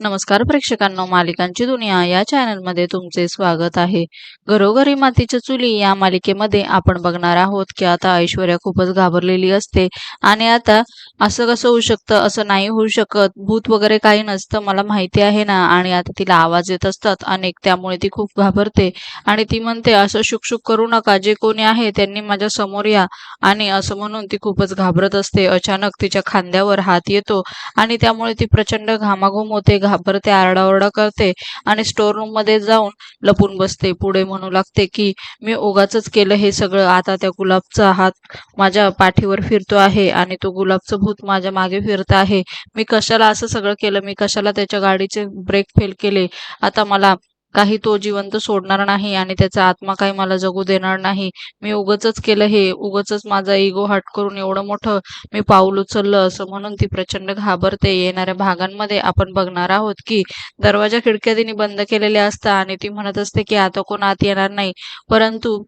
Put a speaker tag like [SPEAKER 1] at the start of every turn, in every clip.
[SPEAKER 1] नमस्कार प्रेक्षकांनो मालिकांची दुनिया या चॅनलमध्ये तुमचे स्वागत आहे. घरोघरी मातीच्या चुली या मालिकेमध्ये आपण बघणार आहोत की आता ऐश्वर्या खूपच घाबरलेली असते आणि आता असं कसं होऊ शकतं असं नाही होऊ शकत भूत वगैरे काही नसतं मला माहिती आहे ना. आणि आता तिला आवाज येत असतात अनेक त्यामुळे ती खूप घाबरते. आणि ती म्हणते असं शुकशुक करू नका जे कोणी आहे त्यांनी माझ्यासमोर या. आणि असं म्हणून ती खूपच घाबरत असते. अचानक तिच्या खांद्यावर हात येतो आणि त्यामुळे ती प्रचंड घामाघूम होते. घाबरते आरडाओरडा करते आणि स्टोर रूममध्ये जाऊन लपून बसते. पुढे म्हणू लागते की मी उगाच केलं हे सगळं. आता त्या गुलाबचा हात माझ्या पाठीवर फिरतो आहे आणि तो गुलाबचं भूत माझ्या मागे फिरत आहे. मी कशाला असं सगळं केलं? मी कशाला त्याच्या गाडीचे ब्रेक फेल केले? आता मला काही तो जिवंत सोडणार नाही आणि त्याचा आत्मा काही मला जगू देणार नाही. मी उगच केलं हे. उगच माझा इगो हट करून एवढं मोठं मी पाऊल उचललं असं म्हणून ती प्रचंड घाबरते. येणाऱ्या भागांमध्ये आपण बघणार आहोत की दरवाजा खिडक्या तिने बंद केलेल्या असतात आणि ती म्हणत असते की आता कोण आत येणार नाही. परंतु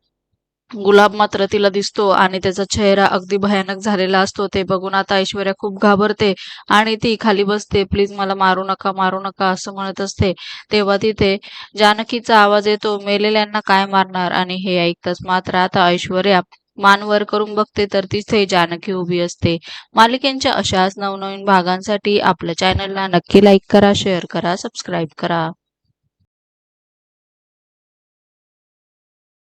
[SPEAKER 1] गुलाब मात्र तिला दिसतो आणि त्याचा चेहरा अगदी भयानक झालेला असतो. ते बघून आता ऐश्वर्या खूप घाबरते आणि ती खाली बसते. प्लीज मला मारू नका मारू नका असं म्हणत असते. तेव्हा तिथे जानकीचा आवाज येतो मेलेल्यांना काय मारणार? आणि हे ऐकताच मात्र आता ऐश्वर्या मान वर करून बघते तर तिथे जानकी उभी असते. मालिकेंच्या अशाच नवनवीन भागांसाठी आपल्या चॅनलला नक्की लाईक करा शेअर करा सबस्क्राईब करा.